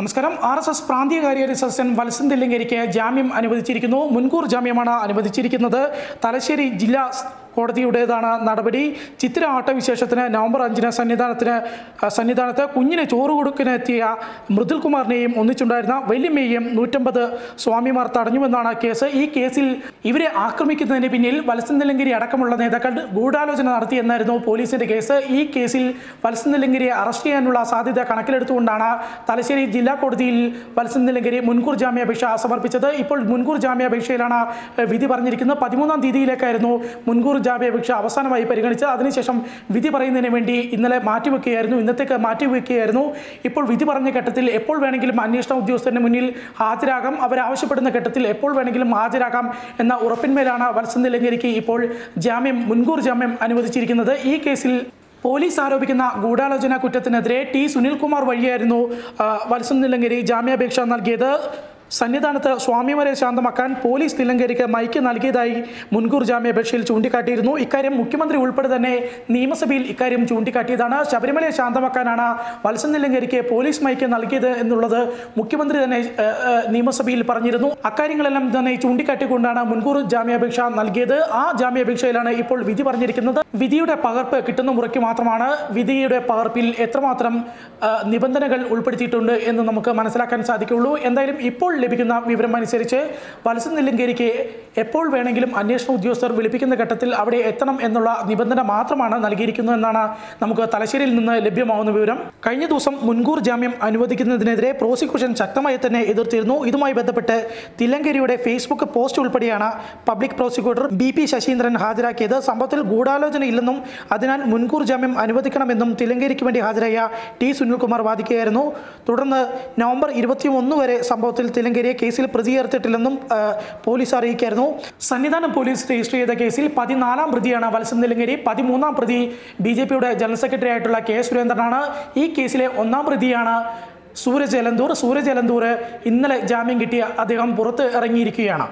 നമസ്കാരം. R S S പ്രാന്തീയ കാര്യകാരി സദസ്യൻ വത്സൻ തെല്ലിങ്കരിക്ക് ജാമ്യം അനുവദിച്ചിരിക്കുന്നു. മുൻകൂർ ജാമ്യമാണ് അനുവദിച്ചിരിക്കുന്നത്. തലശ്ശേരി ജില്ലാ കോടതിയുടേതാണ് നടപടി. ചിത്ര ആട്ടവിശേഷത്തിന് നവംബർ അഞ്ചിന് സന്നിധാനത്തിന് സന്നിധാനത്ത് കുഞ്ഞിന് ചോറ് കൊടുക്കാനെത്തിയ മൃദുൽകുമാറിനെയും ഒന്നിച്ചുണ്ടായിരുന്ന വല്യമ്മയെയും നൂറ്റമ്പത് സ്വാമിമാർ തടഞ്ഞുവെന്നാണ് കേസ്. ഈ കേസിൽ ഇവരെ ആക്രമിക്കുന്നതിന് പിന്നിൽ വത്സൻ തില്ലങ്കേരി അടക്കമുള്ള നേതാക്കൾ ഗൂഢാലോചന നടത്തിയെന്നായിരുന്നു പോലീസിന്റെ കേസ്. ഈ കേസിൽ വത്സൻ തില്ലങ്കരിയെ അറസ്റ്റ് ചെയ്യാനുള്ള സാധ്യത കണക്കിലെടുത്തുകൊണ്ടാണ് തലശ്ശേരി ജില്ലാ കോടതിയിൽ വത്സൻ തില്ലങ്കരി മുൻകൂർ ജാമ്യാപേക്ഷ സമർപ്പിച്ചത്. ഇപ്പോൾ മുൻകൂർ ജാമ്യാപേക്ഷയിലാണ് വിധി പറഞ്ഞിരിക്കുന്നത്. പതിമൂന്നാം തീയതിയിലേക്കായിരുന്നു മുൻകൂർ ജാമ്യാപേക്ഷ അവസാനമായി പരിഗണിച്ച് അതിനുശേഷം വിധി പറയുന്നതിന് വേണ്ടി ഇന്നലെ മാറ്റിവെക്കുകയായിരുന്നു. ഇന്നത്തേക്ക് മാറ്റിവെക്കുകയായിരുന്നു. ഇപ്പോൾ വിധി പറഞ്ഞ ഘട്ടത്തിൽ എപ്പോൾ വേണമെങ്കിലും അന്വേഷണ ഉദ്യോഗസ്ഥരുടെ മുന്നിൽ ഹാജരാകാം. അവരാവശ്യപ്പെടുന്ന ഘട്ടത്തിൽ എപ്പോൾ വേണമെങ്കിലും ഹാജരാകാം എന്ന ഉറപ്പിന്മേലാണ് വത്സൻ തില്ലങ്കരിക്ക് ഇപ്പോൾ ജാമ്യം മുൻകൂർ ജാമ്യം അനുവദിച്ചിരിക്കുന്നത്. ഈ കേസിൽ പോലീസ് ആരോപിക്കുന്ന ഗൂഢാലോചന കുറ്റത്തിനെതിരെ ടി സുനിൽകുമാർ വഴിയായിരുന്നു ആ, വത്സൻ തില്ലങ്കേരി ജാമ്യാപേക്ഷ നൽകിയത്. സന്നിധാനത്ത് സ്വാമിമാരെ ശാന്തമാക്കാൻ പോലീസ് നിലങ്കരിക്ക് മൈക്ക് നൽകിയതായി മുൻകൂർ ജാമ്യാപേക്ഷയിൽ ചൂണ്ടിക്കാട്ടിയിരുന്നു. ഇക്കാര്യം മുഖ്യമന്ത്രി ഉൾപ്പെടെ തന്നെ നിയമസഭയിൽ ഇക്കാര്യം ചൂണ്ടിക്കാട്ടിയതാണ്. ശബരിമലയെ ശാന്തമാക്കാനാണ് വത്സൻ നിലങ്കരിക്ക് പോലീസ് മൈക്ക് നൽകിയത് എന്നുള്ളത് മുഖ്യമന്ത്രി തന്നെ നിയമസഭയിൽ പറഞ്ഞിരുന്നു. അക്കാര്യങ്ങളെല്ലാം തന്നെ ചൂണ്ടിക്കാട്ടിക്കൊണ്ടാണ് മുൻകൂർ ജാമ്യാപേക്ഷ നൽകിയത്. ആ ജാമ്യാപേക്ഷയിലാണ് ഇപ്പോൾ വിധി പറഞ്ഞിരിക്കുന്നത്. വിധിയുടെ പകർപ്പ് കിട്ടുന്ന മുറയ്ക്ക് മാത്രമാണ് വിധിയുടെ പകർപ്പിൽ എത്രമാത്രം നിബന്ധനകൾ ഉൾപ്പെടുത്തിയിട്ടുണ്ട് എന്ന് നമുക്ക് മനസ്സിലാക്കാൻ സാധിക്കുള്ളൂ. എന്തായാലും ഇപ്പോൾ ലഭിക്കുന്ന വിവരം അനുസരിച്ച് വത്സൻ നെല്ലിങ്കേരിക്ക് എപ്പോൾ വേണമെങ്കിലും അന്വേഷണ ഉദ്യോഗസ്ഥർ വിളിപ്പിക്കുന്ന ഘട്ടത്തിൽ അവിടെ എത്തണം എന്നുള്ള നിബന്ധന മാത്രമാണ് നൽകിയിരിക്കുന്നത് എന്നാണ് നമുക്ക് തലശ്ശേരിയിൽ നിന്ന് ലഭ്യമാവുന്ന വിവരം. കഴിഞ്ഞ ദിവസം മുൻകൂർ ജാമ്യം അനുവദിക്കുന്നതിനെതിരെ പ്രോസിക്യൂഷൻ ശക്തമായി തന്നെ എതിർത്തിരുന്നു. ഇതുമായി ബന്ധപ്പെട്ട് തില്ലങ്കേരിയുടെ ഫേസ്ബുക്ക് പോസ്റ്റ് ഉൾപ്പെടെയാണ് public prosecutor B P Sasheendran ഹാജരാക്കിയത്. സംഭവത്തിൽ ഗൂഢാലോചന ഇല്ലെന്നും അതിനാൽ മുൻകൂർ ജാമ്യം അനുവദിക്കണമെന്നും തില്ലങ്കേരിക്ക് വേണ്ടി ഹാജരായ ടി സുനിൽകുമാർ വാദിക്കുകയായിരുന്നു. തുടർന്ന് നവംബർ ഇരുപത്തി ഒന്ന് വരെ സംഭവത്തിൽ തില്ലങ്കേരിയെ കേസിൽ പ്രതി ചേർത്തിട്ടില്ലെന്നും പോലീസ് അറിയിക്കായിരുന്നു. സന്നിധാനം പോലീസ് രജിസ്റ്റർ ചെയ്ത കേസിൽ പതിനാലാം പ്രതിയാണ് വത്സം തില്ലങ്കേരി പതിമൂന്നാം പ്രതി ബി ജെ പിയുടെ ജനറൽ സെക്രട്ടറി ആയിട്ടുള്ള കെ സുരേന്ദ്രനാണ്. ഈ കേസിലെ ഒന്നാം പ്രതിയാണ് സൂരജ് എലന്തൂർ ഇന്നലെ ജാമ്യം കിട്ടിയ അദ്ദേഹം പുറത്ത് ഇറങ്ങിയിരിക്കുകയാണ്.